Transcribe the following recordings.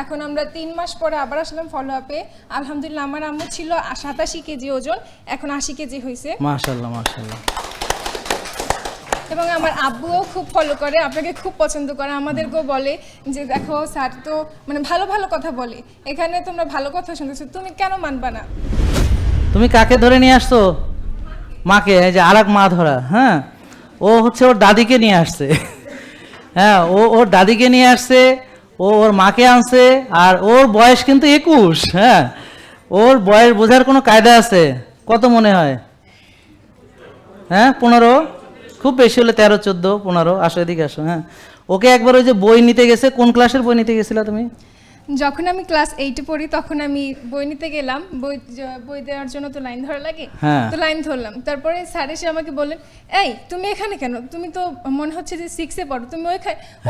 এখন আমরা তিন মাস পরে আবার আসলাম ফলো আপে আলহামদুলিল্লাহ আমার আম্মু ছিল সাতাশি কেজি ওজন এখন আশি কেজি হয়েছে মাশাল্লাহ মাশাল্লাহ এবং আমার আব্বুও খুব ফলো করে আপনাকে খুব পছন্দ করে। আমাদেরকেও বলে যে দেখো স্যার তো মানে ভালো ভালো কথা বলে। এখানে তোমরা ভালো কথা শুনতেছো তুমি কেন মানবা না? তুমি কাকে ধরে নিয়ে আসছো? মাকে এই যে আর এক মা ধরা হ্যাঁ? ও হচ্ছে ওর দাদিকে নিয়ে আসছে। হ্যাঁ ও ওর দাদিকে নিয়ে আসছে ও ওর মাকে আনছে আর ওর বয়স কিন্তু একুশ হ্যাঁ। ওর বয়স বোঝার কোনো কায়দা আছে? কত মনে হয়? হ্যাঁ পনেরো? খুব বেশি হলে তেরো, চোদ্দ, পনেরো। আসো এদিকে আসো হ্যাঁ। ওকে একবার ওই যে বই নিতে গেছে, কোন ক্লাসের বই নিতে গেছিলা তুমি? যখন আমি ক্লাস এইটে পড়ি তখন আমি বই নিতে গেলাম। বই বই দেওয়ার জন্য তো লাইন ধরা লাগে। হ্যাঁ। তো লাইন ধরলাম। তারপরে স্যার এসে আমাকে বললেন এই তুমি এখানে কেন? তুমি তো মনে হচ্ছে যে সিক্সে পড়ো। তুমি ওই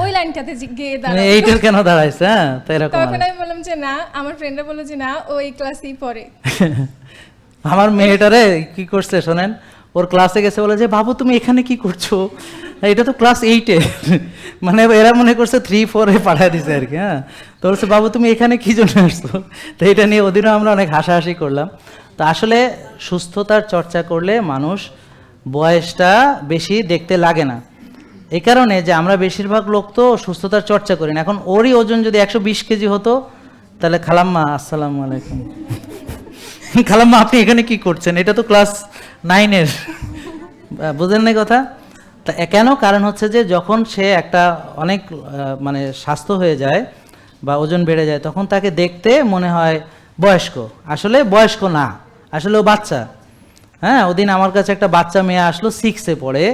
ওই লাইনটাতে গিয়ে দাঁড়াও। এইটের কেন দাঁড়াইছে? হ্যাঁ তো এরকম তখন আমি বললাম যে না আমার ফ্রেন্ডরা বলল যে না ও এই ক্লাসেই পড়ে। আমার মেয়েটারে কি করছে শোনেন? ওর ক্লাসে গেছে বলে যে বাবু তুমি এখানে কি করছ? এটা তো ক্লাস এইটে মানে এরা মনে করছে থ্রি ফোরে পাঠায় দিছে আর কি হ্যাঁ। তো বলছে, বাবু, তুমি এখানে কি জন্য আসছো? তো এটা নিয়ে ওদিনও আমরা অনেক হাসাহাসি করলাম। তো আসলে সুস্থতার চর্চা করলে মানুষ বয়সটা বেশি দেখতে লাগে না। এই কারণে যে আমরা বেশিরভাগ লোক তো সুস্থতার চর্চা করি না। এখন ওরই ওজন যদি একশো বিশ কেজি হতো, তাহলে খালাম্মা, আসসালামু আলাইকুম। খালাম্মা, আপনি এখানে কি করছেন? এটা তো ক্লাস নাইনের বুঝলেন না কথা? তা কেন? কারণ হচ্ছে যে যখন সে একটা অনেক মানে স্বাস্থ্য হয়ে যায় বা ওজন বেড়ে যায়, তখন তাকে দেখতে মনে হয় বয়স্ক। আসলে বয়স্ক না, আসলে ও বাচ্চা। হ্যাঁ ওদিন আমার কাছে একটা বাচ্চা মেয়ে আসলো সিক্সে পড়ে।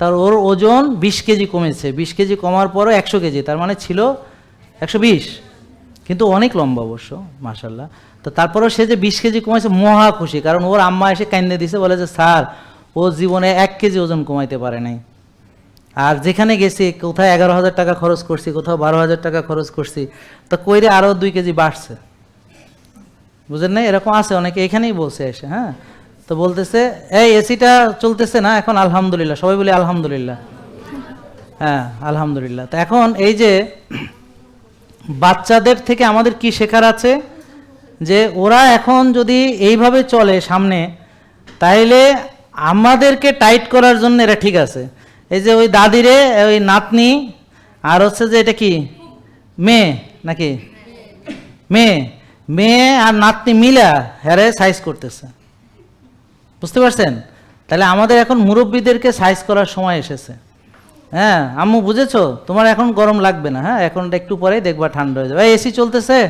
তার ওর ওজন বিশ কেজি কমেছে। বিশ কেজি কমার পরও একশো কেজি, তার মানে ছিল একশো বিশ। কিন্তু অনেক লম্বা অবশ্য মার্শাল্লাহ তো তারপরেও সে যে বিশ কেজি কমাইছে মহা খুশি। কারণ ওর আম্মা এসে কান্দে দিছে, বলে যে, স্যার ও জীবনে এক কেজি ওজন কমাইতে পারে নাই। আর যেখানে গেছি, কোথায় এগারো হাজার টাকা খরচ করছি, কোথাও বারো হাজার টাকা খরচ করছি, তা কইরে আরও দুই কেজি বাড়ছে। বুঝেন না এরকম আছে, অনেকে এখানেই বলছে এসে হ্যাঁ? তো বলতেছে, এই এসিটা চলতেছে না, এখন আলহামদুলিল্লাহ। সবাই বলি, আলহামদুলিল্লাহ। হ্যাঁ আলহামদুলিল্লাহ। তো এখন এই যে বাচ্চাদের থেকে আমাদের কি শেখার আছে? যে ওরা এখন যদি এইভাবে চলে সামনে, তাইলে আমাদেরকে টাইট করার জন্য এরা ঠিক আছে। এই যে ওই দাদিরে, ওই নাতনি, আর হচ্ছে যে এটা কি? মেয়ে নাকি? মেয়ে। মেয়ে আর নাতনি মিলা হ্যারে সাইজ করতেছে। বুঝতে পারছেন? তাহলে আমাদের এখন মুরব্বীদেরকে সাইজ করার সময় এসেছে। হ্যাঁ আম্মু বুঝেছ? তোমার এখন গরম লাগবে না হ্যাঁ? এখন একটু পরেই দেখবা ঠান্ডা হয়ে যাবে। এসি চলতেছে?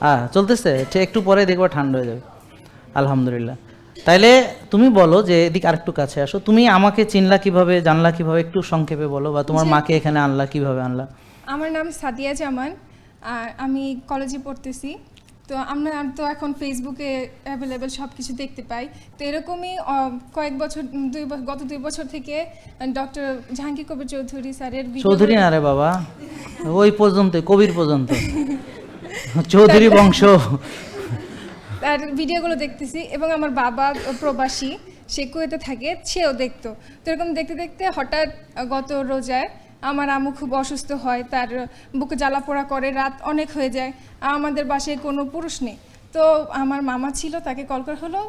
হ্যাঁ চলতেছে? একটু পরে দেখবা ঠান্ডা হয়ে যাবে। আলহামদুলিল্লাহ। তাইলে তুমি বলো যে এদিক আরেকটু কাছে আসো। তুমি আমাকে চিনলা কীভাবে জানলা কীভাবে একটু সংক্ষেপে বলো বা তোমার মাকে এখানে আনলা কীভাবে আনলা? আমার নাম সাদিয়া জামান আর আমি কলেজে পড়তেছি। তো আমরা তো এখন ফেসবুকে অ্যাভেলেবেল সব কিছু দেখতে পাই। তো এরকমই কয়েক বছর দুই গত দুই বছর থেকে ডক্টর জাহাঙ্গীর কবির চৌধুরী স্যারের চৌধুরী না রে বাবা ওই পর্যন্ত কবির পর্যন্ত। চৌধুরী বংশ তার ভিডিওগুলো দেখতেছি এবং আমার বাবা প্রবাসী, সে কুয়েতে থাকে, সেও দেখতো। তো এরকম দেখতে দেখতে হঠাৎ গত রোজায় আমার আম্মু খুব অসুস্থ হয়, তার বুকে জ্বালা পোড়া করে, রাত অনেক হয়ে যায়, আমাদের বাসায় কোনো পুরুষ নেই। তো আমার মামা ছিল, তাকে কল করা হলো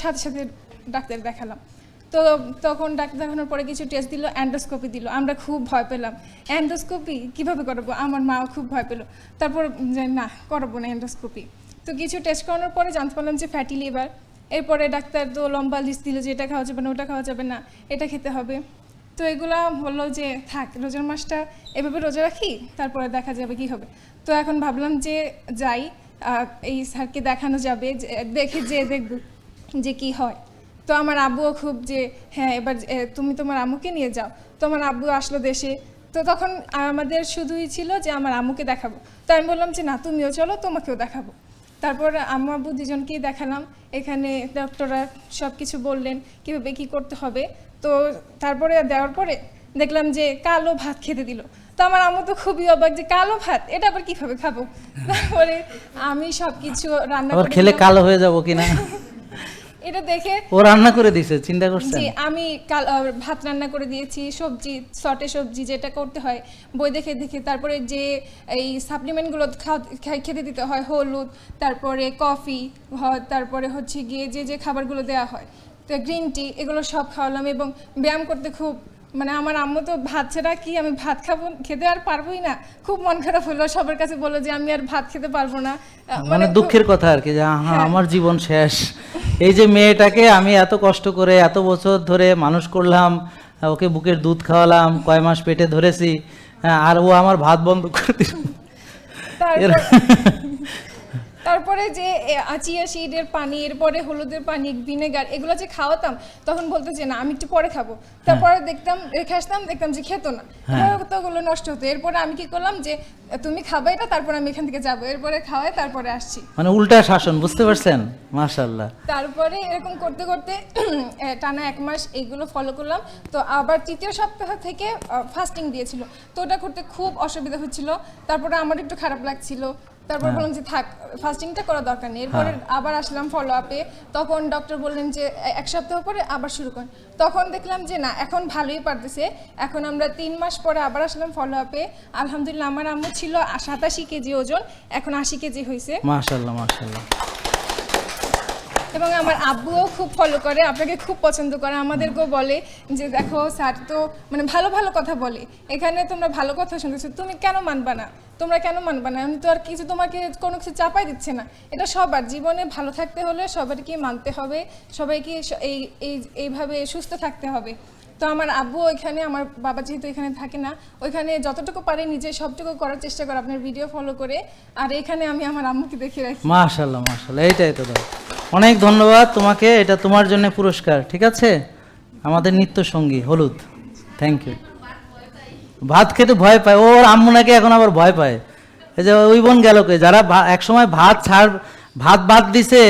সাথে সাথে ডাক্তার দেখালাম। তো তখন ডাক্তার দেখানোর পরে কিছু টেস্ট দিল অ্যান্ডোস্কোপি দিল। আমরা খুব ভয় পেলাম। অ্যান্ডোস্কোপি কীভাবে করাবো? আমার মাও খুব ভয় পেল। তারপর না, করাবো না অ্যান্ডোস্কোপি তো কিছু টেস্ট করানোর পরে জানতে পারলাম যে ফ্যাটি লিভার এরপরে ডাক্তার তো লম্বা লিস্ট দিল যে এটা খাওয়া যাবে না, ওটা খাওয়া যাবে না, এটা খেতে হবে। তো এগুলা বলল যে থাক, রোজার মাসটা এভাবে রোজা রাখি, তারপরে দেখা যাবে কি হবে। তো এখন ভাবলাম যে যাই এই স্যারকে দেখানো যাবে দেখে যে দেখব যে কি হয়। তো আমার আব্বুও খুব যে হ্যাঁ এবার তুমি তোমার আম্মুকে নিয়ে যাও। তো আমার আব্বু আসলো দেশে। তো তখন আমাদের শুধুই ছিল যে আমার আম্মুকে দেখাবো। তো আমি বললাম যে, না, তুমিও চলো, তোমাকেও দেখাবো। তারপর আমার বুদ্ধিজনকেই দুজনকেই দেখালাম। এখানে ডক্টররা সব কিছু বললেন কীভাবে কি করতে হবে। তো তারপরে দেওয়ার পরে দেখলাম যে কালো ভাত খেতে দিল। তো আমার আম্মু তো খুবই অবাক যে কালো ভাত এটা আবার কীভাবে খাব? তারপরে আমি সব কিছু রান্না খেলে কালো হয়ে যাব কিনা? এটা দেখে ও রান্না করে দিয়েছে চিন্তা করছেন? জি আমি কাল ভাত রান্না করে দিয়েছি সবজি সটে সবজি যেটা করতে হয় বই দেখে দেখে তারপরে যে এই সাপ্লিমেন্টগুলো খেতে দিতে হয় হলুদ তারপরে কফি তারপরে হচ্ছে গিয়ে যে যে খাবারগুলো দেওয়া হয় তো গ্রিন টি এগুলো সব খাওয়ালাম এবং ব্যায়াম করতে খুব মানে আমার আম্মু তো ভাত ছাড়া কি আমি ভাত খাব খেতে আর পারবোই না। খুব মন খারাপ হলো সবার কাছে বলল যে আমি আর ভাত খেতে পারব না। মানে দুঃখের কথা আর কি যে হ্যাঁ হ্যাঁ। আমার জীবন শেষ। এই যে মেয়েটাকে আমি এত কষ্ট করে এত বছর ধরে মানুষ করলাম ওকে বুকের দুধ খাওয়ালাম কয় মাস পেটে ধরেছি হ্যাঁ, আর ও আমার ভাত বন্ধ করে দিল। তারপর যে চিয়া সিডের পানি এরপরে হলুদের পানি ভিনেগার এগুলো যে খাওয়াতাম তখন বলতো যে না আমি একটু পরে খাব। তারপরে দেখতাম রেখে আসতাম দেখতাম যে খেতো না। হ্যাঁ। তো ওগুলো নষ্ট হতো। এরপরে আমি কি করলাম যে তুমি খাবে এটা তারপর আমি এখান থেকে যাব। এরপরে খাওয়াই তারপরে আসছি। মানে উল্টা শাসন বুঝতে পারছেন? মাশাল্লাহ তারপরে এরকম করতে করতে টানা এক মাস এইগুলো ফলো করলাম। তো আবার তৃতীয় সপ্তাহ থেকে ফাস্টিং দিয়েছিল। তো ওটা করতে খুব অসুবিধা হচ্ছিল। তারপরে আমার একটু খারাপ লাগছিল। তারপর হ্যাঁ। বললাম যে থাক ফাস্টিংটা করা দরকার নেই। এরপরে আবার আসলাম ফলো আপে তখন ডক্টর বললেন যে এক সপ্তাহ পরে আবার শুরু করেন তখন দেখলাম যে না এখন ভালোই পারতেছে। এখন আমরা তিন মাস পরে আবার আসলাম ফলো আপে আলহামদুলিল্লাহ আমার আম্মু ছিল সাতাশি কেজি ওজন এখন আশি কেজি হয়েছে মাশাল্লাহ মাশাল্লাহ এবং আমার আব্বুও খুব ফলো করে আপনাকে খুব পছন্দ করে। আমাদেরকেও বলে যে দেখো স্যার তো মানে ভালো ভালো কথা বলে। এখানে তোমরা ভালো কথা শুনতেছো তুমি কেন মানবা না? তোমরা কেন মানবে না? আমি তো আর কিছু তোমাকে কোনো কিছু চাপাই দিচ্ছে না। এটা সবার। জীবনে ভালো থাকতে হলে সবাইকে মানতে হবে। সবাইকে এই এই, এইভাবে সুস্থ থাকতে হবে। তো আমার আব্বু ওইখানে, আমার বাবা যেহেতু এখানে থাকে না, ওইখানে যতটুকু পারে নিজে সবটুকু করার চেষ্টা করে, আপনার ভিডিও ফলো করে। আর এখানে আমি আমার আম্মুকে দেখে রাখি। মাশাল্লাহ মাশাল্লাহ এইটাই তো অনেক ধন্যবাদ তোমাকে। এটা তোমার জন্য পুরস্কার, ঠিক আছে? আমাদের নিত্য সঙ্গী হলুদ। থ্যাংক ইউ ভাত খেতে ভয় পায়। ওর আম্মু নাকি এখন আবার ভয় পায়। এই যে ওই বোন গেল কে যারা একসময় ভাত ছাড় ভাত বাদ দিছে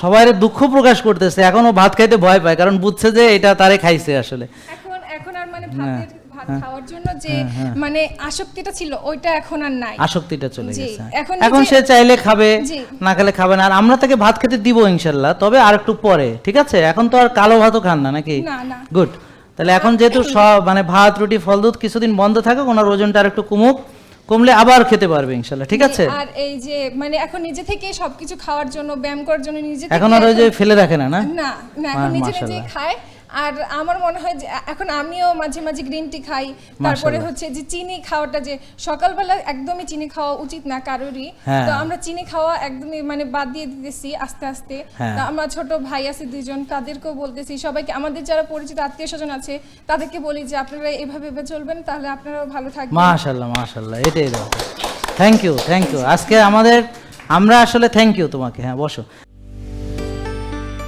সবাই দুঃখ প্রকাশ করতেছে। এখন ও ভাত খাইতে ভয় পায় কারণ বুঝছে যে এটা তারে খাইছে আসলে। এখন এখন আর মানে হ্যাঁ, খাওয়ার জন্য যে মানে আসক্তিটা ছিল ওইটা এখন আর নাই। আসক্তিটা চলে গেছে। এখন সে চাইলে খাবে না খেলে খাবে না। আর আমরা তাকে ভাত খেতে দিব ইনশাল্লাহ তবে আর একটু পরে ঠিক আছে? এখন তো আর কালো ভাতও খান না নাকি? না না। গুড তাহলে এখন যেহেতু সব মানে ভাত রুটি ফল দুধ কিছুদিন বন্ধ থাকে ওনার ওজনটা আর একটু কমুক কমলে আবার খেতে পারবে ইনশাল্লাহ ঠিক আছে? আর এই যে মানে এখন নিজে থেকে সবকিছু খাওয়ার জন্য ব্যায়াম করার জন্য নিজে এখন আর ওই যে ফেলে রাখে না না? না না এখন নিজে নিজে খায়। আর আমার মনে হয় যে এখন আমিও মাঝে মাঝে গ্রিন টি খাই। তারপরে হচ্ছে যে চিনি খাওয়াটা যে সকালবেলা একদমই চিনি খাওয়া উচিত না কারোরই। হ্যাঁ। তো আমরা চিনি খাওয়া একদমই মানে বাদ দিয়ে দিতেছি আস্তে আস্তে। হ্যাঁ। তা আমার ছোট ভাই আছে দুজন তাদেরকেও বলতেছি সবাইকে আমাদের যারা পরিচিত আত্মীয় স্বজন আছে তাদেরকে বলি যে আপনারা এভাবে এভাবে চলবেন তাহলে আপনারাও ভালো থাকবেন। মাশাল্লাহ মাশাল্লাহ এটাই দাও থ্যাংক ইউ থ্যাংক ইউ আজকে আমাদের আমরা আসলে থ্যাংক ইউ তোমাকে হ্যাঁ বসো।